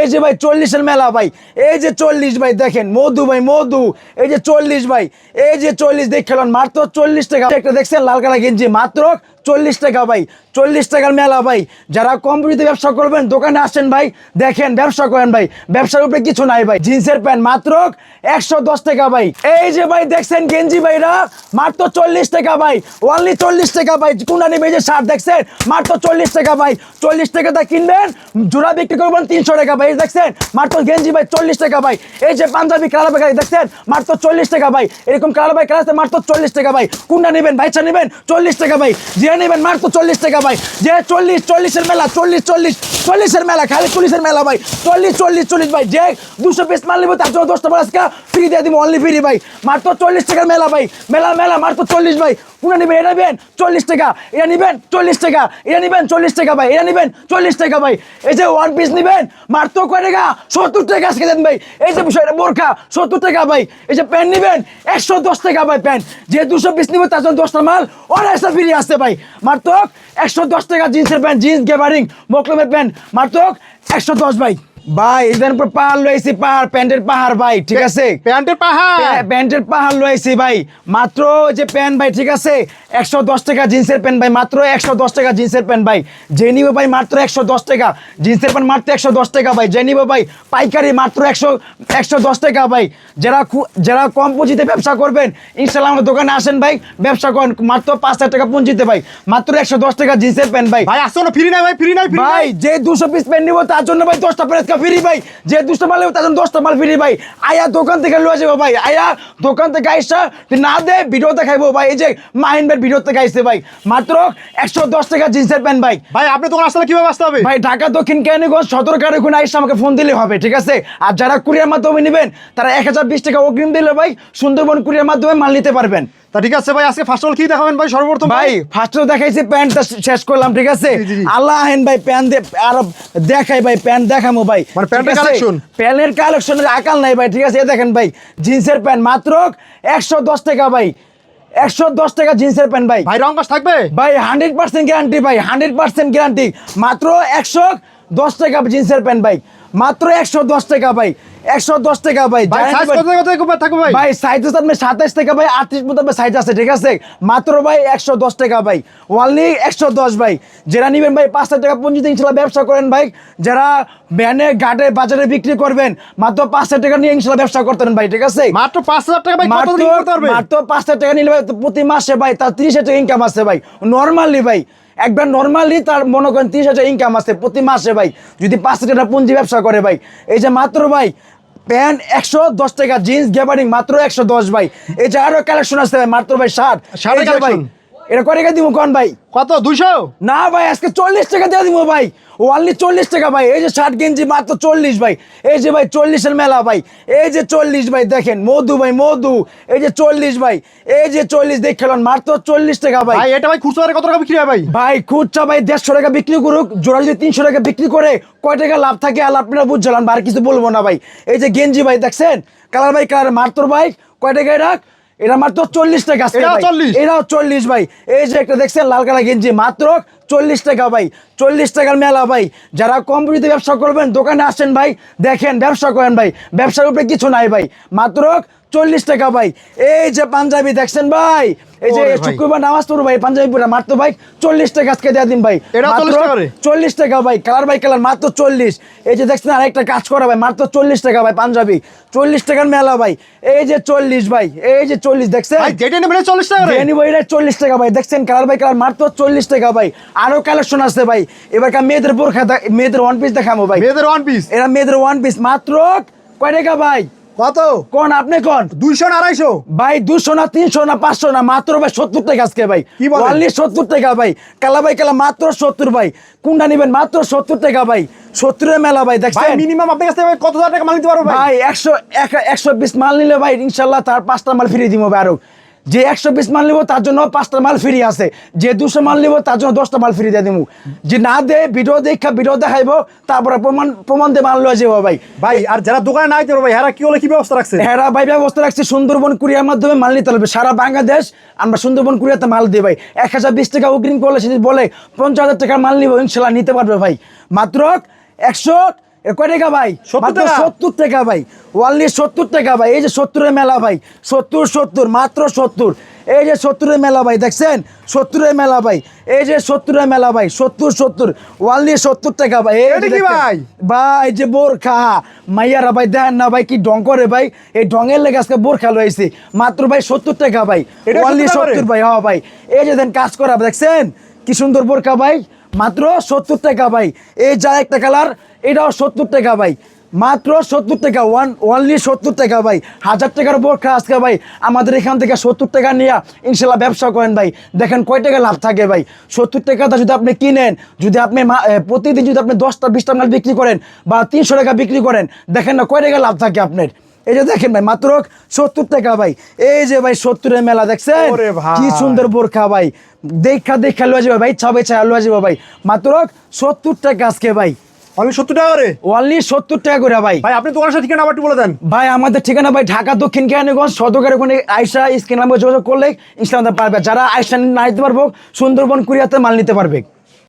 এই যে ভাই চল্লিশের মেলা ভাই, এই যে চল্লিশ ভাই দেখেন, মধু ভাই, মধু, এই যে চল্লিশ ভাই, এই যে চল্লিশ, দেখ খেলেন, মাত্র চল্লিশ টাকা। একটা দেখছেন লাল কালা গেঞ্জি, মাত্র চল্লিশ টাকা ভাই, চল্লিশ টাকার মেলা ভাই। যারা কোম্পানিতে ব্যবসা করবেন, দোকানে আসেন ভাই, দেখেন ব্যবসা করেন ভাই। ব্যবসার উপরে কিছু নাই ভাই, জিন্সের প্যান্ট মাত্র একশো দশ টাকা ভাই। এই যে ভাই দেখছেন গেঞ্জি ভাইরা, মাত্র চল্লিশ টাকা ভাই ওনলি চল্লিশ টাকা ভাই। কোনটা নেবে যে শার্ট দেখছেন, মাত্র চল্লিশ টাকা ভাই। চল্লিশ টাকাটা কিনবেন, জোড়া বিক্রি করবেন তিনশো টাকা ভাই। দেখছেন, মাত্র গেঞ্জি ভাই চল্লিশ টাকা ভাই। এই যে পাঞ্জাবি কালার ভাই দেখছেন, মাত্র চল্লিশ টাকা ভাই। এরকম কালার ভাই কালা মাত্র চল্লিশ টাকা ভাই। কোনটা নেবেন ভাইচা নেবেন, চল্লিশ টাকা ভাই। যে নেবেন মাত্র চল্লিশ টাকা ভাই। যে চল্লিশ, চল্লিশের মেলা, চল্লিশ চল্লিশ, চল্লিশের মেলা, খালি চল্লিশের মেলা ভাই। চল্লিশ চল্লিশ চল্লিশ ভাই। যে দুশো পিস মাল নেব, তার জন্য দশটা প্লাস ফ্রি দিয়ে দিব অনলি ফ্রি ভাই। মাত্র চল্লিশ টাকার মেলা ভাই। মেলা মেলা, মাত্র চল্লিশ ভাই। কোনটা নেবেন এটা নেবেন চল্লিশ টাকা এটা নেবেন চল্লিশ টাকা এটা নেবেন চল্লিশ টাকা ভাই এটা নেবেন চল্লিশ টাকা ভাই। এই যে ওয়ান পিস নেবেন মাত্র কয় টাকা? সত্তর টাকা আজকে দেন ভাই। এই যে বিষয়টা, বোরখা, সত্তর টাকা ভাই। এই যে প্যান্ট নেবেন, একশো দশ টাকা ভাই প্যান্ট। যে দুশো পিস নিবে, তার জন্য দশটা মাল অনেকটা ফ্রি আসছে ভাই। মাত্র একশো দশ টাকা জিন্সের প্যান্ট, জিন্স গেভারিং মোকলমের প্যান্ট। মাত্র একশো দশ ভাই। ভাই উপর পাহাড় লয়েছি পাহাড় প্যান্টের পাহাড় ভাই ঠিক আছে? প্যান্টের পাহাড়? প্যা- প্যান্টের পাহাড় লয়েছি ভাই। মাত্র যে প্যান্ট ভাই ঠিক আছে? একশো দশ টাকা জিন্সের প্যান্ট ভাই মাত্র একশো দশ টাকা জিন্সের প্যান্ট ভাই। যে নিবে ভাই মাত্র একশো দশ টাকা। জিন্সের প্যান্ট মাত্র একশো দশ টাকা ভাই। যে নিবে ভাই পাইকারি মাত্র একশো একশো দশ টাকা ভাই। যারা যারা কম পুঁজিতে ব্যবসা করবেন ইনশাল্লাহ আমার দোকানে আসেন ভাই ব্যবসা করেন মাত্র পাঁচ হাজার টাকা পুঁজিতে ভাই। মাত্র একশো দশ টাকা জিন্সের প্যান্ট ভাই। ভাই আসছো না ফ্রি নাই ভাই ফ্রি নাই ভাই যে দুশো পিস পেন নিবো তার জন্য ভাই দশটা প্যারেজকা ফ্রি ভাই। যে দুশো মাল নেব তার দশটা মাল ফ্রি ভাই। আয়া দোকান থেকে লয়ে যাব ভাই। আয়া দোকান থেকে আইসা না দে ভিডিও দেখাইবো ভাই। এই যে মাহিন ভাই ভিডিও থেকে আইসে ভাই। মাত্র একশো দশ টাকা জিন্সের প্যান্ট ভাই। ভাই আপনি দোকান আসলে কীভাবে আসতে হবে? ভাই ঢাকা দক্ষিণ কেরানীগঞ্জ সদর কারখানা আইসা আমাকে ফোন দিলে হবে ঠিক আছে? আর যারা কুরিয়ার মাধ্যমে নেবেন তারা এক হাজার বিশ টাকা অগ্রিম দিলে ভাই সুন্দরবন কুরিয়ার মাধ্যমে মাল নিতে পারবেন। তা ঠিক আছে ভাই আজকে ফার্স্ট অল কি দেখাবেন ভাই? সর্বপ্রথম ভাই ফার্স্টে দেখাইছি প্যান্টটা শেষ করলাম ঠিক আছে। আল্লাহ আহেন ভাই প্যান্ট দে আর দেখাই ভাই প্যান্ট দেখামো ভাই। মানে প্যান্টের আছে? প্যান্টের কালেকশনের আকাল নাই ভাই ঠিক আছে? দেখেন ভাই জিন্সের প্যান্ট মাত্র একশো দশ টাকা ভাই। একশো দশ টাকা জিন্সের প্যান্ট ভাই। ভাই রং থাকবে? ভাই হান্ড্রেড পার্সেন্ট গ্যারান্টি ভাই হান্ড্রেড পার্সেন্ট গ্যারান্টি মাত্র একশো দশ টাকা জিন্সের প্যান্ট ভাই। মাত্র একশো দশ টাকা ভাই একশো দশ টাকা ভাই ভাই সাইজ হচ্ছে আপনার সাতাইশ টাকা ভাই আটত্রিশ মতো সাইজ আছে ঠিক আছে? মাত্র ভাই একশো দশ টাকা ভাই ওয়ানলি একশো দশ ভাই। যারা নিবেন ভাই পাঁচ হাজার টাকা পঞ্জিতে ইনশাল্লাহ ব্যবসা করেন ভাই যারা ব্যানে ঘাটে বাজারে বিক্রি করবেন মাত্র পাঁচ হাজার টাকা নিয়ে ইনশাল্লাহ ব্যবসা করতেন ভাই ঠিক আছে? মাত্র পাঁচ হাজার টাকা ভাই মাত্র পাঁচ হাজার টাকা নিলে ভাই প্রতি মাসে ভাই তার তিরিশ হাজার টাকা ইনকাম আছে ভাই। নর্মালি ভাই একবার নর্মালি তার মনে করেন তিরিশ হাজার ইনকাম আছে প্রতি মাসে ভাই। যদি পাঁচ হাজার টাকা পুঁজি ব্যবসা করে ভাই। এই যে মাত্র ভাই প্যান্ট একশো দশ টাকা জিন্স গ্যাবারিং মাত্র একশো দশ ভাই। এই যে আরও কালেকশন আছে ভাই মাত্র ভাই ষাট। ষাট ভাই এটা করে দিব কোন ভাই? কত দুইশো? না ভাই আজকে চল্লিশ টাকা দিয়ে দিব ভাই। ওনলি চল্লিশ টাকা ভাই। এই যে ষাট গেঞ্জি মাত্র চল্লিশ ভাই। এই যে ভাই চল্লিশের মেলা ভাই। এই যে চল্লিশ ভাই দেখেন মধু ভাই মধু। এই যে চল্লিশ ভাই। এই যে চল্লিশ দেখ খেলেন মাত্র চল্লিশ টাকা ভাই। ভাই এটা ভাই খুচরা কত টাকা বিক্রি হয় ভাই? ভাই খুচরা ভাই দেড়শো টাকা বিক্রি করুক জোড়া যদি তিনশো টাকা বিক্রি করে কয় টাকা লাভ থাকে আর আপনারা বুঝছিলাম আর কিছু বলব না ভাই। এই যে গেঞ্জি ভাই দেখছেন? কালার ভাই কালার মাত্র ভাই। কয় টাকায় রাখ? এটা মাত্র চল্লিশ টাকা এরাও এটাও ভাই। 40? চল্লিশ ভাই। এই যে একটা দেখছেন লাল কালা গেঞ্জি মাত্র চল্লিশ টাকা ভাই। চল্লিশ টাকার মেলা ভাই। যারা কম বুঝতে ব্যবসা করবেন দোকানে আসেন ভাই দেখেন ব্যবসা করেন ভাই। ব্যবসার উপরে কিছু নাই ভাই। মাত্র চল্লিশ টাকা ভাই। এই যে পাঞ্জাবি দেখছেন ভাই? এই যে শুক্রবার নামাজ পড়ব ভাই পাঞ্জাবি পরে মাত্র ভাই চল্লিশ টাকা আজকে দেওয়া দিন ভাই। এটাও মাত্র 40 টাকা করে? চল্লিশ টাকা ভাই কালার বাই কালার মাত্র চল্লিশ। এই যে দেখছেন আরেকটা কাজ করা ভাই মাত্র চল্লিশ টাকা ভাই পাঞ্জাবি। চল্লিশ টাকার মেলা ভাই। এই যে চল্লিশ ভাই এই যে চল্লিশ দেখছেন? চল্লিশ টাকা? চল্লিশ টাকা ভাই দেখছেন? কালার বাই কালার মাত্র চল্লিশ টাকা ভাই। আরও কালেকশন আছে ভাই। এবার কা মেয়েদের বোরখা মেয়েদের ওয়ান পিস দেখাবো ভাই। মেয়েদের ওয়ান পিস এরা মেয়েদের ওয়ান পিস মাত্র কয় টাকা ভাই? কত? কোন আপনি কোন? দুইশো না আড়াইশো? ভাই দুশো না তিনশো না পাঁচশো না মাত্র ভাই সত্তর টাকা আজকে ভাই। কি বলেন? সত্তর টাকা ভাই। কালা ভাই কালা মাত্র সত্তর ভাই। কোনটা নেবেন? মাত্র সত্তর টাকা ভাই। সত্তরের মেলা ভাই ভাই দেখছেন? মিনিমাম আপনার কাছে কত হাজার টাকা মাল নিতে পারব ভাই একশো এক- একশো বিশ মাল নিলে ভাই ইনশাল্লাহ তার পাঁচটা মাল ফিরিয়ে দিব ভাই আরও। যে একশো বিশ মাল নিবো তার জন্য পাঁচটা মাল ফ্রি আছে। যে দুশো মাল নিবো তার জন্য দশটা মাল ফ্রি দিয়ে দিব যে না দে ভিডিও দেখা ভিডিও দেখাইবো তারপরে প্রমাণ প্রমাণ দিয়ে মাল লয়ে যাব ভাই। ভাই আর যারা দোকানে না আইতে ভাই এরা কি হলে কি ব্যবস্থা রাখছে? হেরা ভাই ব্যবস্থা রাখছে সুন্দরবন কুরিয়ার মাধ্যমে মাল নিতে হবে। সারা বাংলাদেশ আমরা সুন্দরবন কুরিয়াতে মাল দিই ভাই। এক হাজার বিশ টাকা অগ্রিম করলে সে বলে পঞ্চাশ হাজার টাকার মাল নিবো ইনশাল্লাহ নিতে পারবে ভাই। মাত্র একশো কয় টাকা ভাই? 70 মাত্র টাকা? সত্তর টাকা ভাই। ওয়ানলি সত্তর টাকা ভাই। এই যে সত্তরের মেলা ভাই সত্তর সত্তর মাত্র সত্তর। এই যে সত্তরের মেলা ভাই দেখছেন? সত্তরের মেলা ভাই। এই যে সত্তরের মেলা ভাই সত্তর সত্তর। ওয়ানলি সত্তর টাকা ভাই। এই? ভাই? ভাই যে বোরখা। মাইয়ারা ভাই দেখেন না ভাই কি ডং করে ভাই। এই ডঙের লেগে আজকে বোরখা লয়েছে মাত্র ভাই সত্তর টাকা ভাই। ওয়ানলি 70 সত্তর ভাই হ্যাঁ ভাই। এই যে দেন কাজ করা দেখছেন? কি সুন্দর বোরখা ভাই। মাত্র সত্তর টাকা ভাই। এই যা একটা কালার, এটাও সত্তর টাকা ভাই। মাত্র সত্তর টাকা ওয়ান ওয়ানলি সত্তর টাকা ভাই। হাজার টাকার বোরখা আজকে ভাই। আমাদের এখান থেকে সত্তর টাকা নিয়ে ইনশাল্লাহ ব্যবসা করেন ভাই। দেখেন কয় টাকা লাভ থাকে ভাই। সত্তর টাকাটা যদি আপনি কিনেন, যদি আপনি প্রতিদিন যদি আপনি দশটা, বিশটা মাল বিক্রি করেন বা তিনশো টাকা বিক্রি করেন, দেখেন না কয় টাকা লাভ থাকে আপনার। এই যে দেখেন ভাই মাত্র সত্তর টাকা ভাই। এই যে ভাই সত্তরের মেলা দেখছেন। কি সুন্দর বোরখা ভাই। দেখা দেখা লয়ে যাবে ভাই ছাবে ছায়া লয়ে যাবে ভাই। মাত্র সত্তর টাকা আজকে ভাই। অনলি সত্তর টাকা করে? সত্তর টাকা করে ভাই। ভাই আপনি ঠিকানা আবার বলে দেন। ভাই আমাদের ঠিকানা ভাই ঢাকা দক্ষিণ কেরানীগঞ্জ সদকের ওখানে আয়সা স্ক্রিন নাম্বার যোগাযোগ করলে ইনস্টাগ্রামে পারবে। যারা আয়সা না নিতে পারব সুন্দরবন কুরিয়াতে মাল নিতে পারবে।